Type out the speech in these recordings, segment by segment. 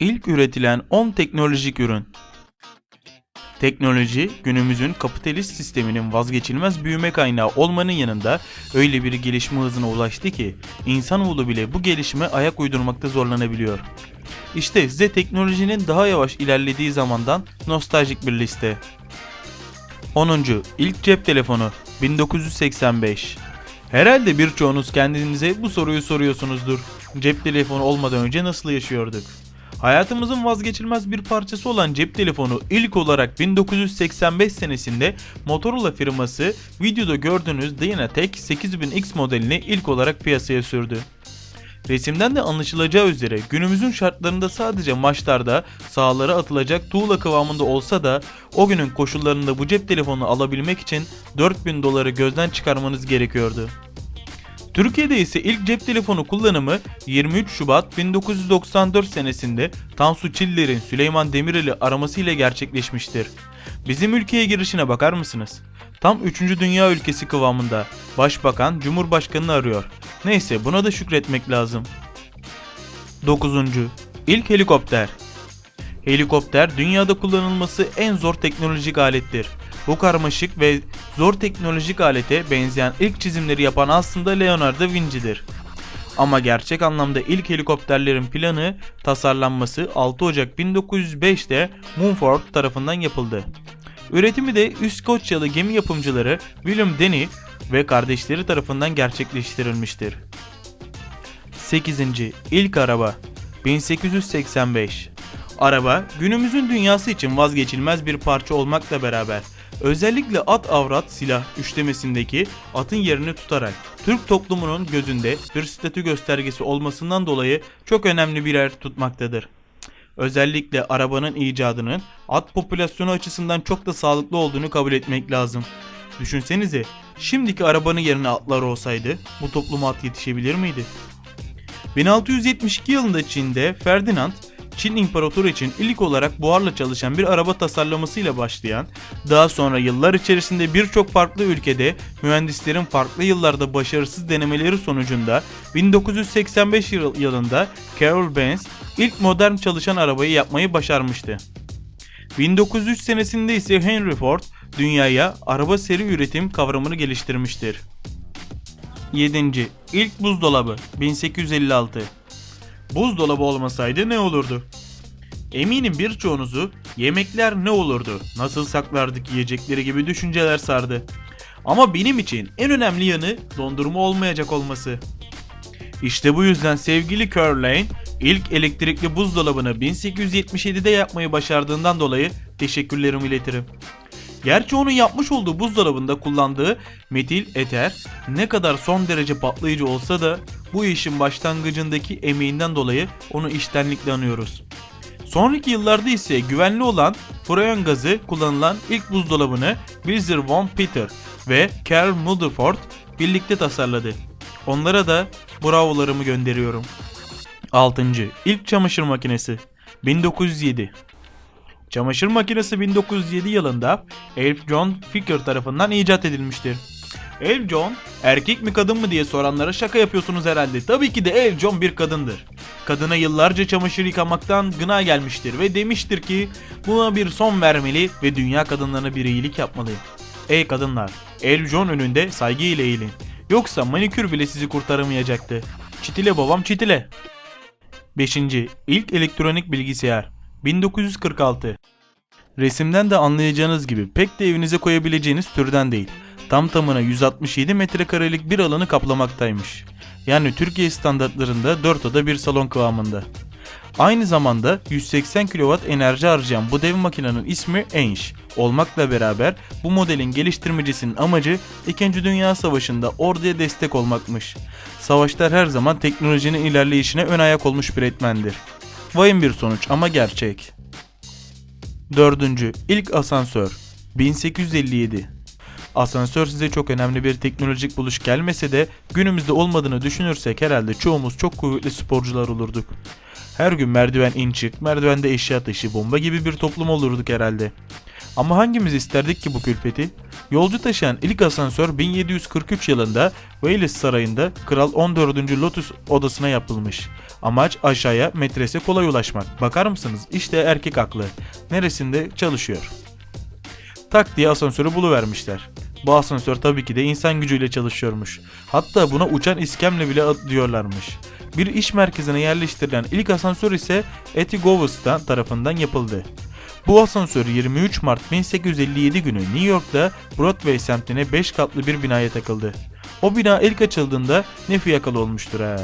İlk üretilen 10 teknolojik ürün. Teknoloji, günümüzün kapitalist sisteminin vazgeçilmez büyüme kaynağı olmanın yanında öyle bir gelişme hızına ulaştı ki insanoğlu bile bu gelişime ayak uydurmakta zorlanabiliyor. İşte size teknolojinin daha yavaş ilerlediği zamandan nostaljik bir liste. 10. İlk cep telefonu 1985 Herhalde birçoğunuz kendinize bu soruyu soruyorsunuzdur. Cep telefonu olmadan önce nasıl yaşıyorduk? Hayatımızın vazgeçilmez bir parçası olan cep telefonu ilk olarak 1985 senesinde Motorola firması videoda gördüğünüz Dynatek 8000X modelini ilk olarak piyasaya sürdü. Resimden de anlaşılacağı üzere günümüzün şartlarında sadece maçlarda sahalara atılacak tuğla kıvamında olsa da o günün koşullarında bu cep telefonunu alabilmek için 4000 doları gözden çıkarmanız gerekiyordu. Türkiye'de ise ilk cep telefonu kullanımı 23 Şubat 1994 senesinde Tansu Çiller'in Süleyman Demirel'i aramasıyla gerçekleşmiştir. Bizim ülkeye girişine bakar mısınız? Tam 3. dünya ülkesi kıvamında. Başbakan Cumhurbaşkanını arıyor. Neyse buna da şükretmek lazım. 9. İlk helikopter Helikopter dünyada kullanılması en zor teknolojik alettir. Bu karmaşık ve zor teknolojik alete benzeyen ilk çizimleri yapan aslında Leonardo da Vinci'dir. Ama gerçek anlamda ilk helikopterlerin planı, tasarlanması 6 Ocak 1905'te Mumford tarafından yapıldı. Üretimi de İskoçyalı gemi yapımcıları William Denny ve kardeşleri tarafından gerçekleştirilmiştir. 8. İlk araba 1885 Araba günümüzün dünyası için vazgeçilmez bir parça olmakla beraber özellikle at avrat silah üçlemesindeki atın yerini tutarak Türk toplumunun gözünde bir statü göstergesi olmasından dolayı çok önemli bir yer tutmaktadır. Özellikle arabanın icadının at popülasyonu açısından çok da sağlıklı olduğunu kabul etmek lazım. Düşünsenize şimdiki arabanın yerine atlar olsaydı bu topluma at yetişebilir miydi? 1672 yılında Çin'de Ferdinand Çin İmparatoru için ilk olarak buharla çalışan bir araba tasarlamasıyla başlayan, daha sonra yıllar içerisinde birçok farklı ülkede mühendislerin farklı yıllarda başarısız denemeleri sonucunda 1985 yıl- yılında Carroll Benz ilk modern çalışan arabayı yapmayı başarmıştı. 1903 senesinde ise Henry Ford dünyaya araba seri üretim kavramını geliştirmiştir. 7. İlk buzdolabı 1856 Buzdolabı olmasaydı ne olurdu? Eminim birçoğunuzu yemekler ne olurdu, nasıl saklardık yiyecekleri gibi düşünceler sardı. Ama benim için en önemli yanı dondurma olmayacak olması. İşte bu yüzden sevgili Curlane ilk elektrikli buzdolabını 1877'de yapmayı başardığından dolayı teşekkürlerimi iletirim. Gerçi onun yapmış olduğu buzdolabında kullandığı metil eter ne kadar son derece patlayıcı olsa da bu işin başlangıcındaki emeğinden dolayı onu iştenlikle anıyoruz. Sonraki yıllarda ise güvenli olan freon gazı kullanılan ilk buzdolabını Wilzer von Peter ve Karl Mudderford birlikte tasarladı. Onlara da bravolarımı gönderiyorum. 6. İlk çamaşır makinesi 1907 Çamaşır makinesi 1907 yılında Elf John Ficker tarafından icat edilmiştir. Elf John erkek mi kadın mı diye soranlara şaka yapıyorsunuz herhalde. Tabii ki de Elf John bir kadındır. Kadına yıllarca çamaşır yıkamaktan gına gelmiştir ve demiştir ki buna bir son vermeli ve dünya kadınlarına bir iyilik yapmalıyım. Ey kadınlar, Elf John önünde saygı ile eğilin. Yoksa manikür bile sizi kurtaramayacaktı. Çitile babam çitile. 5. İlk elektronik bilgisayar 1946 Resimden de anlayacağınız gibi pek de evinize koyabileceğiniz türden değil. Tam tamına 167 metrekarelik bir alanı kaplamaktaymış. Yani Türkiye standartlarında 4 oda bir salon kıvamında. Aynı zamanda 180 kW enerji harcayan bu dev makinenin ismi Enş olmakla beraber bu modelin geliştirmecisinin amacı 2. Dünya Savaşı'nda orduya destek olmakmış. Savaşlar her zaman teknolojinin ilerleyişine ön ayak olmuş bir etmendir. Vahim bir sonuç ama gerçek. 4. İlk asansör 1857 Asansör size çok önemli bir teknolojik buluş gelmese de günümüzde olmadığını düşünürsek herhalde çoğumuz çok kuvvetli sporcular olurduk. Her gün merdiven in çık, merdivende eşya taşı, bomba gibi bir toplum olurduk herhalde. Ama hangimiz isterdik ki bu külfeti? Yolcu taşıyan ilk asansör 1743 yılında Wales Sarayı'nda Kral 14. Lotus odasına yapılmış. Amaç aşağıya metrese kolay ulaşmak. Bakar mısınız? İşte erkek aklı. Neresinde çalışıyor? Tak diye asansörü buluvermişler. Bu asansör tabii ki de insan gücüyle çalışıyormuş. Hatta buna uçan iskemle bile diyorlarmış. Bir iş merkezine yerleştirilen ilk asansör ise Etty Goves'tan tarafından yapıldı. Bu asansör 23 Mart 1857 günü New York'ta Broadway semtine 5 katlı bir binaya takıldı. O bina ilk açıldığında ne fiyakalı olmuştur ha.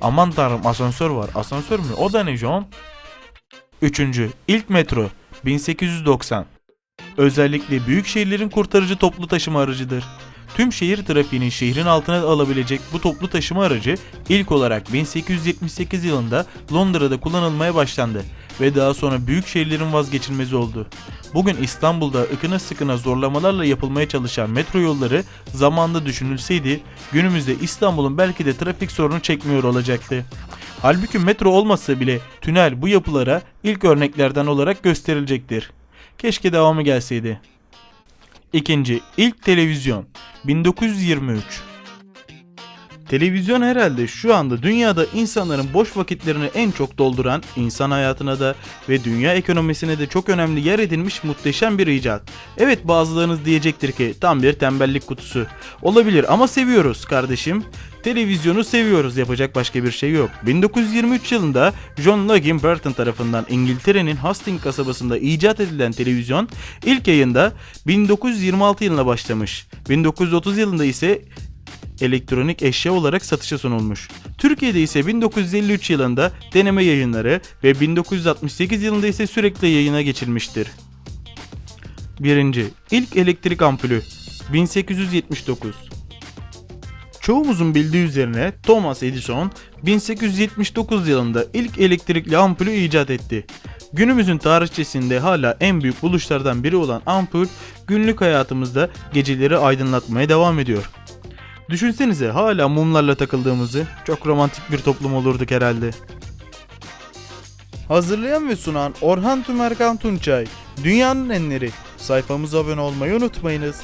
Aman tanrım asansör var. Asansör mü? O da ne John? Üçüncü, ilk metro 1890. Özellikle büyük şehirlerin kurtarıcı toplu taşıma aracıdır. Tüm şehir trafiğini şehrin altına alabilecek bu toplu taşıma aracı ilk olarak 1878 yılında Londra'da kullanılmaya başlandı ve daha sonra büyük şehirlerin vazgeçilmezi oldu. Bugün İstanbul'da ıkına sıkına zorlamalarla yapılmaya çalışan metro yolları zamanında düşünülseydi günümüzde İstanbul'un belki de trafik sorunu çekmiyor olacaktı. Halbuki metro olmasa bile tünel bu yapılara ilk örneklerden olarak gösterilecektir. Keşke devamı gelseydi. İkinci, ilk televizyon 1923. Televizyon herhalde şu anda dünyada insanların boş vakitlerini en çok dolduran, insan hayatına da ve dünya ekonomisine de çok önemli yer edinmiş muhteşem bir icat. Evet bazılarınız diyecektir ki tam bir tembellik kutusu. Olabilir ama seviyoruz kardeşim. Televizyonu seviyoruz yapacak başka bir şey yok. 1923 yılında John Logan Burton tarafından İngiltere'nin Hastings kasabasında icat edilen televizyon ilk yayında 1926 yılında başlamış. 1930 yılında ise elektronik eşya olarak satışa sunulmuş. Türkiye'de ise 1953 yılında deneme yayınları ve 1968 yılında ise sürekli yayına geçilmiştir. 1. İlk elektrik ampulü 1879 Çoğumuzun bildiği üzerine Thomas Edison 1879 yılında ilk elektrikli ampulü icat etti. Günümüzün tarihçesinde hala en büyük buluşlardan biri olan ampul günlük hayatımızda geceleri aydınlatmaya devam ediyor. Düşünsenize hala mumlarla takıldığımızı çok romantik bir toplum olurduk herhalde. Hazırlayan ve sunan Orhan Tümerkan Tunçay. Dünyanın enleri. Sayfamıza abone olmayı unutmayınız.